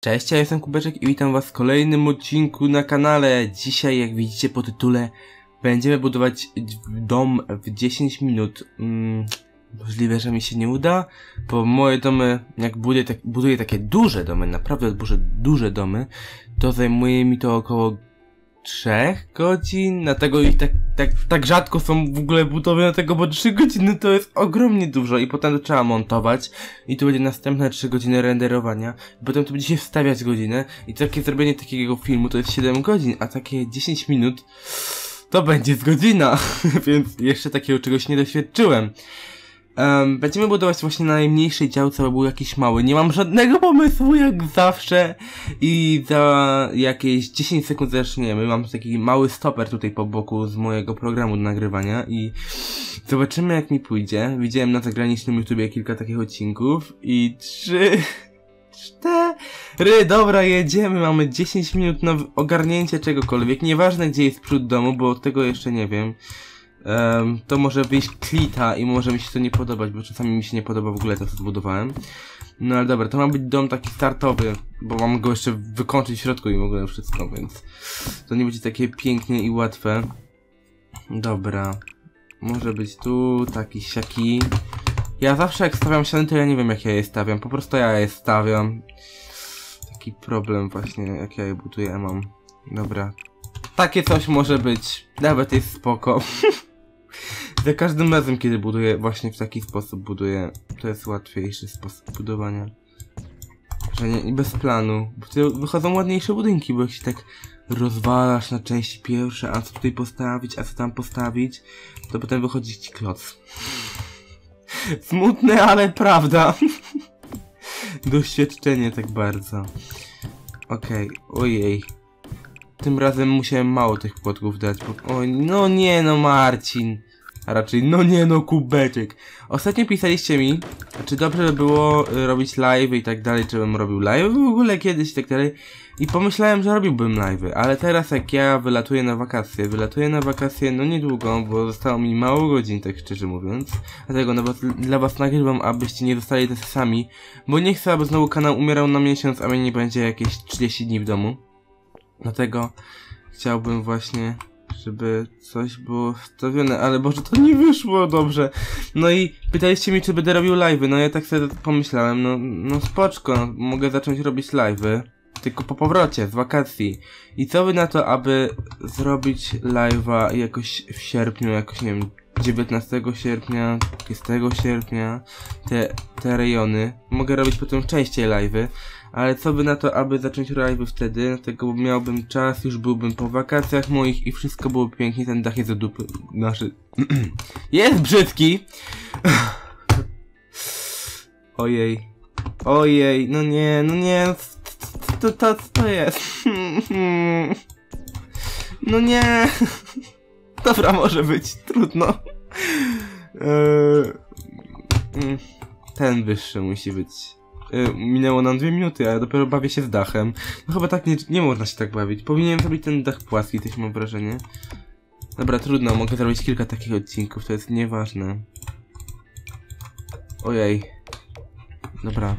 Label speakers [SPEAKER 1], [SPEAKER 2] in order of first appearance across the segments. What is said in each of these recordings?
[SPEAKER 1] Cześć, ja jestem Kubeczek i witam was w kolejnym odcinku na kanale. Dzisiaj, jak widzicie po tytule, będziemy budować dom w 10 minut. Mm, możliwe, że mi się nie uda, bo moje domy, jak buduję, tak, buduję takie duże domy, naprawdę duże, duże domy, to zajmuje mi to około 3 godzin, dlatego i tak, tak, tak rzadko są w ogóle budowy tego, bo 3 godziny to jest ogromnie dużo i potem to trzeba montować i tu będzie następne 3 godziny renderowania, i potem tu będzie się wstawiać godzinę i takie zrobienie takiego filmu to jest 7 godzin, a takie 10 minut to będzie z godzina, więc jeszcze takiego czegoś nie doświadczyłem. Um, będziemy budować właśnie na najmniejszej działce, bo był jakiś mały. Nie mam żadnego pomysłu, jak zawsze. I za jakieś 10 sekund zaczniemy. Mam taki mały stoper tutaj po boku z mojego programu do nagrywania i zobaczymy jak mi pójdzie. Widziałem na zagranicznym YouTubie kilka takich odcinków i trzy... Cztery, dobra, jedziemy, mamy 10 minut na ogarnięcie czegokolwiek, nieważne gdzie jest przód domu, bo tego jeszcze nie wiem um, to może wyjść klita i może mi się to nie podobać, bo czasami mi się nie podoba w ogóle to, co zbudowałem. No ale dobra, to ma być dom taki startowy, bo mam go jeszcze wykończyć w środku i w ogóle wszystko, więc to nie będzie takie pięknie i łatwe. Dobra, może być tu taki siaki. Ja zawsze jak stawiam ściany, to ja nie wiem jak ja je stawiam, po prostu ja je stawiam. Taki problem właśnie, jak ja je buduję, mam. Dobra. Takie coś może być. Nawet jest spoko. Za każdym razem, kiedy buduję właśnie w taki sposób buduję, to jest łatwiejszy sposób budowania. Że nie, bez planu. Bo wychodzą ładniejsze budynki, bo jak się tak rozwalasz na części pierwsze, a co tutaj postawić, a co tam postawić, to potem wychodzi ci kloc. Smutne, ale prawda. Doświadczenie tak bardzo. Okej, okay. ojej. Tym razem musiałem mało tych płotków dać, bo... Oj, no nie no Marcin. A raczej, no nie no kubeczek. Ostatnio pisaliście mi, czy dobrze by było y, robić live i tak dalej, czy bym robił live w ogóle kiedyś i tak dalej. I pomyślałem, że robiłbym live, ale teraz jak ja wylatuję na wakacje, wylatuję na wakacje no niedługo, bo zostało mi mało godzin, tak szczerze mówiąc. Dlatego was, dla was nagrywam, abyście nie zostali też sami, bo nie chcę, aby znowu kanał umierał na miesiąc, a mnie nie będzie jakieś 30 dni w domu. Dlatego chciałbym właśnie, żeby coś było wstawione, ale Boże, to nie wyszło dobrze. No i pytaliście mi, czy będę robił live'y, no ja tak sobie pomyślałem, no, no spoczko, no, mogę zacząć robić live'y. Tylko po powrocie, z wakacji. I co wy na to, aby zrobić live'a jakoś w sierpniu, jakoś nie wiem, 19 sierpnia, 20 sierpnia, te, te rejony. Mogę robić potem częściej live'y, ale co by na to, aby zacząć live'y wtedy, dlatego miałbym czas, już byłbym po wakacjach moich i wszystko byłoby pięknie, ten dach jest do dupy, naszy... jest brzydki! Ojej. Ojej, no nie, no nie, to, to, to jest. No nie. Dobra, może być, trudno. Eee, mm, ten wyższy musi być. Eee, minęło nam dwie minuty, a ja dopiero bawię się z dachem. No chyba tak nie, nie można się tak bawić. Powinienem zrobić ten dach płaski, też mam wrażenie. Dobra, trudno, mogę zrobić kilka takich odcinków, to jest nieważne. Ojej. Dobra.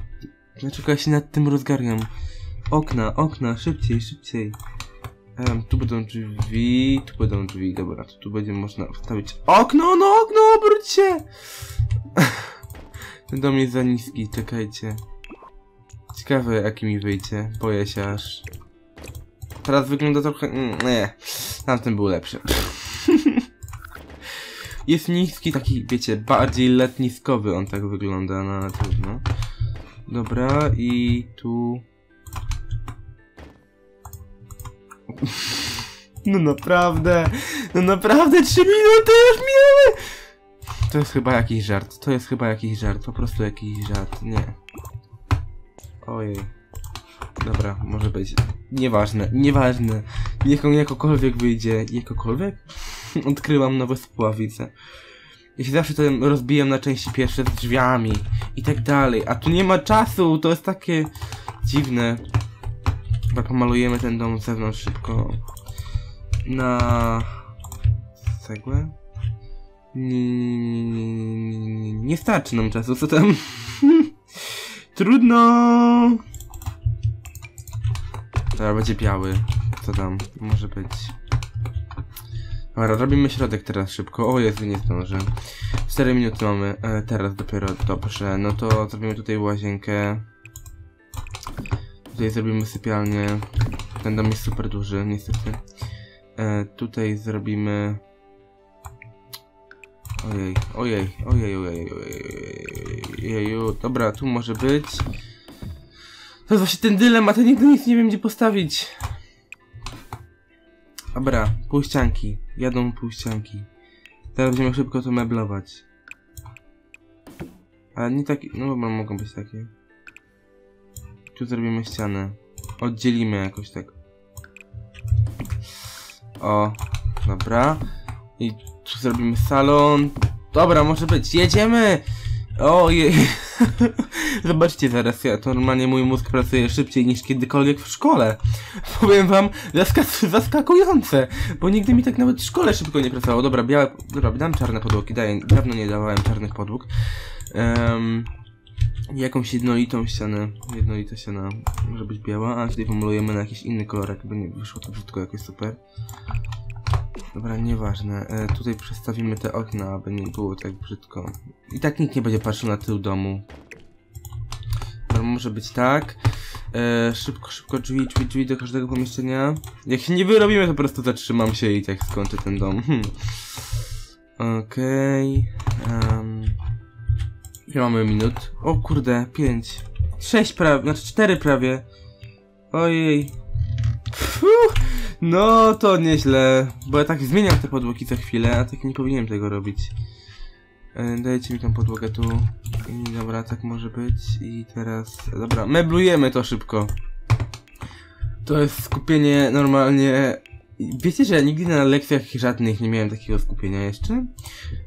[SPEAKER 1] Dlaczego ja się nad tym rozgarniam? Okna, okna, szybciej, szybciej. Um, tu będą drzwi, tu będą drzwi, dobra, to tu będzie można wstawić okno, no okno, obróć się! Dom jest za niski, czekajcie. Ciekawe jaki mi wyjdzie, boję się aż. Teraz wygląda trochę... Mm, nie, tamten był lepszy. jest niski, taki, wiecie, bardziej letniskowy on tak wygląda, no ale trudno. Dobra, i tu... No naprawdę, no naprawdę, trzy minuty już minęły! To jest chyba jakiś żart, to jest chyba jakiś żart, po prostu jakiś żart, nie. Ojej. Dobra, może być. Nieważne, nieważne. Niech on jakokolwiek wyjdzie. Jakokolwiek? Odkryłam nowe spławice. Ja się zawsze to rozbijam na części pierwsze z drzwiami i tak dalej. A tu nie ma czasu, to jest takie dziwne. Chyba pomalujemy ten dom z zewnątrz szybko. Na... cegłę? Nie, nie, nie, nie starczy nam czasu, co tam? Trudno! Dobra, będzie biały. Co tam? Może być. Dobra, robimy środek teraz szybko. O Jezu, nie zdążę. 4 minuty mamy. E, teraz dopiero. Dobrze, no to zrobimy tutaj łazienkę. Tutaj zrobimy sypialnię. Ten dom jest super duży, niestety. E, tutaj zrobimy... Ojej, ojej, ojej, ojej, ojej, ojeju. Dobra, tu może być. To jest właśnie ten dylemat, ja nigdy nic nie wiem gdzie postawić. Dobra, półścianki. Jadą półścianki. Teraz będziemy szybko to meblować. Ale nie takie, no dobra, mogą być takie. Tu zrobimy ścianę. Oddzielimy jakoś tak. O, dobra. I tu zrobimy salon. Dobra, może być. Jedziemy! Ojej. Zobaczcie zaraz, ja, to normalnie mój mózg pracuje szybciej niż kiedykolwiek w szkole. Powiem wam, zaskak zaskakujące, bo nigdy mi tak nawet w szkole szybko nie pracowało. Dobra, białe, dobra, dam czarne podłogi, daję, dawno nie dawałem czarnych podłóg. Um, jakąś jednolitą ścianę, jednolita ściana może być biała, a tutaj pomalujemy na jakiś inny kolorek, by nie wyszło to brzydko jakoś super. Dobra, nieważne. E, tutaj przestawimy te okna, aby nie było tak brzydko. I tak nikt nie będzie patrzył na tył domu. Może być tak. E, szybko, szybko drzwi, drzwi, drzwi do każdego pomieszczenia. Jak się nie wyrobimy, to po prostu zatrzymam się i tak skończę ten dom. Hmm. Okej. Okay. Um. Mamy minut? O kurde, pięć. Sześć prawie, znaczy cztery prawie. Ojej. Fuh. No to nieźle, bo ja tak zmieniam te podłogi za chwilę, a tak nie powinienem tego robić. E, dajcie mi tą podłogę tu. Dobra, tak może być. I teraz, dobra, meblujemy to szybko. To jest skupienie normalnie... Wiecie, że ja nigdy na lekcjach żadnych nie miałem takiego skupienia jeszcze?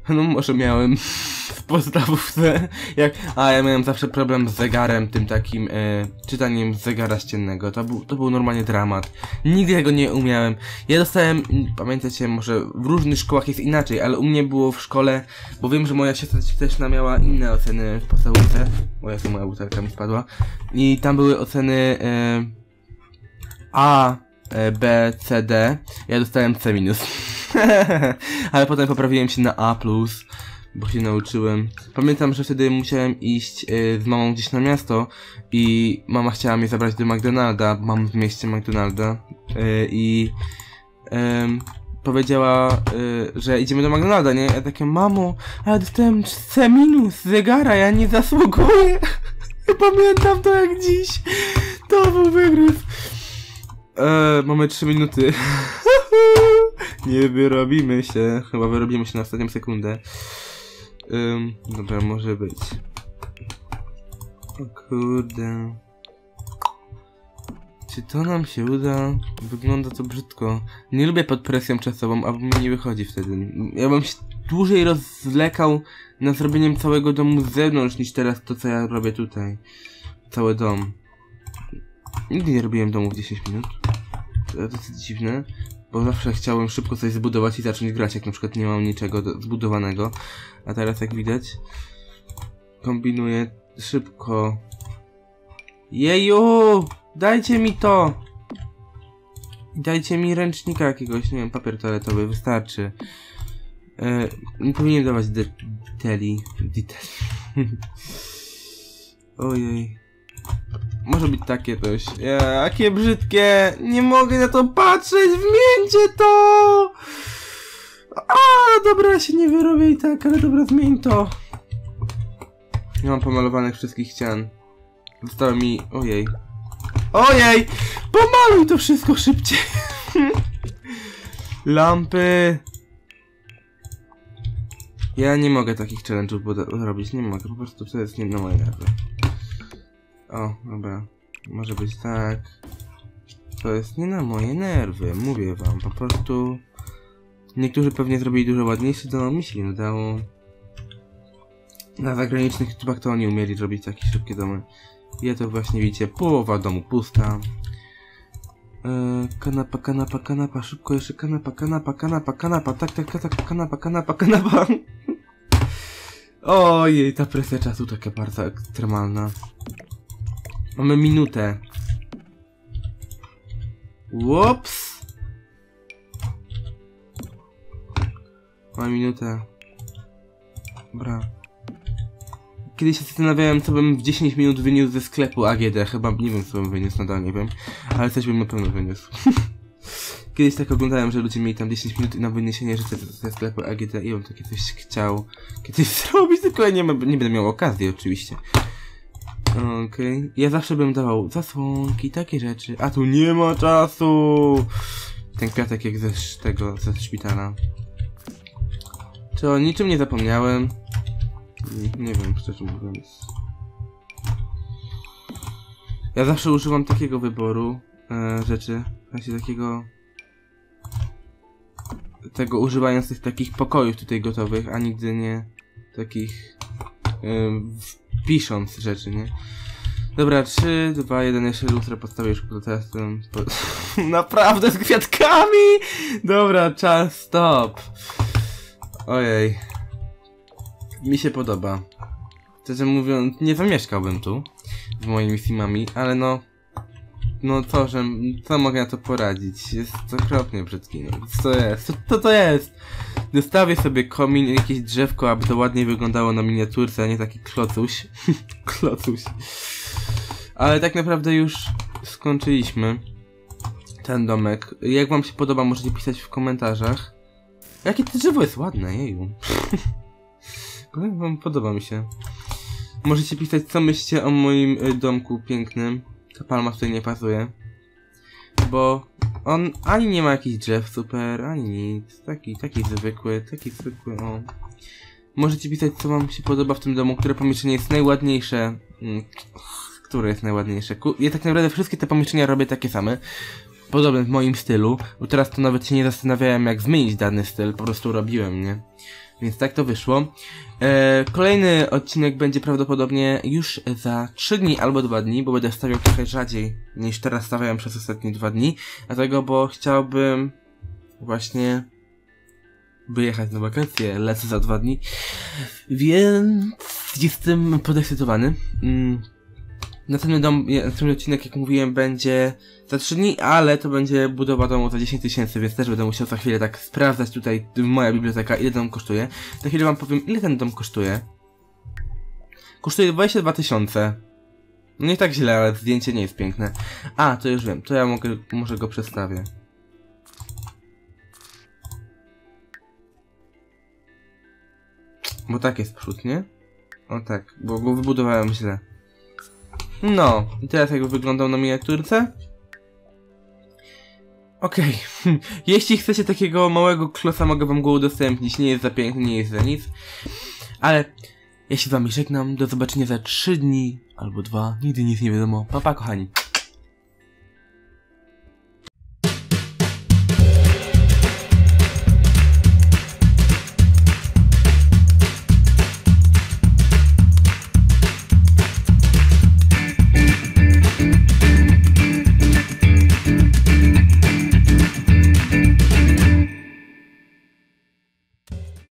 [SPEAKER 1] No może miałem w podstawówce, jak... A ja miałem zawsze problem z zegarem, tym takim e, czytaniem zegara ściennego. To był, to był normalnie dramat. Nigdy tego nie umiałem. Ja dostałem, pamiętacie, może w różnych szkołach jest inaczej, ale u mnie było w szkole, bo wiem, że moja siostra też miała inne oceny w podstawówce. O, jak moja butelka mi spadła. I tam były oceny e, A, B, C, D. Ja dostałem C minus. ale potem poprawiłem się na A+, bo się nauczyłem. Pamiętam, że wtedy musiałem iść y, z mamą gdzieś na miasto i mama chciała mnie zabrać do McDonalda, mam w mieście McDonalda y, i powiedziała, że idziemy do McDonalda, nie? Ja takie, mamo, ale dostałem C minus zegara, ja nie zasługuję. Pamiętam to jak dziś. To był wygryw. E, mamy 3 minuty. Nie wyrobimy się. Chyba wyrobimy się na ostatnią sekundę. Um, dobra, może być. O kurde. Czy to nam się uda? Wygląda to brzydko. Nie lubię pod presją czasową, a mi nie wychodzi wtedy. Ja bym się dłużej rozlekał nad zrobieniem całego domu z zewnątrz niż teraz to, co ja robię tutaj. Cały dom. Nigdy nie robiłem domu w 10 minut. To dosyć dziwne. Bo zawsze chciałem szybko coś zbudować i zacząć grać, jak na przykład nie mam niczego do, zbudowanego. A teraz jak widać, kombinuję szybko. Jeju! Dajcie mi to! Dajcie mi ręcznika jakiegoś, nie wiem, papier toaletowy, wystarczy. E, nie powinienem dawać detali. Detali. Ojej. Może być takie coś. Jakie brzydkie! Nie mogę na to patrzeć! Zmieńcie to! A, dobra, się nie wyrobię i tak, ale dobra, zmień to. Nie mam pomalowanych wszystkich ścian. Zostało mi... Ojej. Ojej! Pomaluj to wszystko szybciej! Lampy! Ja nie mogę takich challenge'ów zrobić, nie mogę, po prostu to jest nie na moje nerwy. O, dobra. Może być tak. To jest nie na moje nerwy, mówię wam, po prostu... Niektórzy pewnie zrobili dużo ładniejszy dom, mi się nie udało. Na zagranicznych YouTubach to oni umieli robić takie szybkie domy. Ja to właśnie widzicie, połowa domu pusta. Eee, kanapa, kanapa, kanapa, szybko jeszcze kanapa, kanapa, kanapa, kanapa, tak, tak, tak, tak, kanapa, kanapa, kanapa. Ojej, ta presja czasu taka bardzo ekstremalna. Mamy minutę. Łops! Mam minutę. Dobra. Kiedyś się zastanawiałem, co bym w 10 minut wyniósł ze sklepu AGD. Chyba nie wiem, co bym wyniósł, nadal nie wiem. Ale coś bym na pewno wyniósł. Kiedyś tak oglądałem, że ludzie mieli tam 10 minut na wyniesienie rzeczy ze sklepu AGD i on takie coś chciał kiedyś zrobić, tylko ja nie, nie będę miał okazji oczywiście. Okej. Ja zawsze bym dawał zasłonki, takie rzeczy. A tu nie ma czasu! Ten kwiatek jak ze tego, ze szpitala. Czy o niczym nie zapomniałem? Nie, nie wiem, szczerze mówiąc. Ja zawsze używam takiego wyboru e, rzeczy. W sensie takiego... Tego używając tych takich pokojów tutaj gotowych, a nigdy nie takich... Pisząc rzeczy, nie? Dobra, 3, 2, 1, jeszcze lustro podstawię już pod testem. Po... Naprawdę z kwiatkami! Dobra, czas, stop. Ojej. Mi się podoba. Szczerze mówiąc, nie zamieszkałbym tu z moimi filmami, ale no. No co, że. Co mogę na to poradzić? Jest okropnie brzydki. No. Co to jest? Co to, to jest? Dostawię sobie komin i jakieś drzewko, aby to ładniej wyglądało na miniaturce, a nie taki klocuś. klocuś. Ale tak naprawdę już skończyliśmy ten domek. Jak wam się podoba, możecie pisać w komentarzach. Jakie to drzewo jest ładne, jeju. Wam, podoba mi się. Możecie pisać, co myślicie o moim y, domku pięknym. Ta palma tutaj nie pasuje. Bo on ani nie ma jakichś drzew super, ani nic. Taki, taki zwykły, taki zwykły, o. Możecie pisać, co wam się podoba w tym domu, które pomieszczenie jest najładniejsze. Mm, Które jest najładniejsze? Ja tak naprawdę wszystkie te pomieszczenia robię takie same. Podobne w moim stylu, bo teraz to nawet się nie zastanawiałem, jak zmienić dany styl, po prostu robiłem, nie? Więc tak to wyszło. E, kolejny odcinek będzie prawdopodobnie już za 3 dni albo 2 dni, bo będę stawiał trochę rzadziej niż teraz stawiałem przez ostatnie 2 dni. Dlatego, bo chciałbym właśnie wyjechać na wakacje, lecę za 2 dni. Więc jestem podekscytowany. Mm. Następny dom, następny odcinek, jak mówiłem, będzie za 3 dni, ale to będzie budowa domu za 10 tysięcy, więc też będę musiał za chwilę tak sprawdzać tutaj moja biblioteka, ile dom kosztuje. Za chwilę wam powiem, ile ten dom kosztuje. Kosztuje 22 tysiące. No nie tak źle, ale zdjęcie nie jest piękne. A, to już wiem, to ja mogę, może go przedstawię. Bo tak jest przód, nie? O tak, bo go wybudowałem źle. No, i teraz jakby wyglądał na miniaturce. Okej, jeśli chcecie takiego małego klosa, mogę wam go udostępnić. Nie jest za piękny, nie jest za nic. Ale ja się z wami żegnam. Do zobaczenia za 3 dni albo 2. Nigdy nic nie wiadomo. Pa, pa kochani.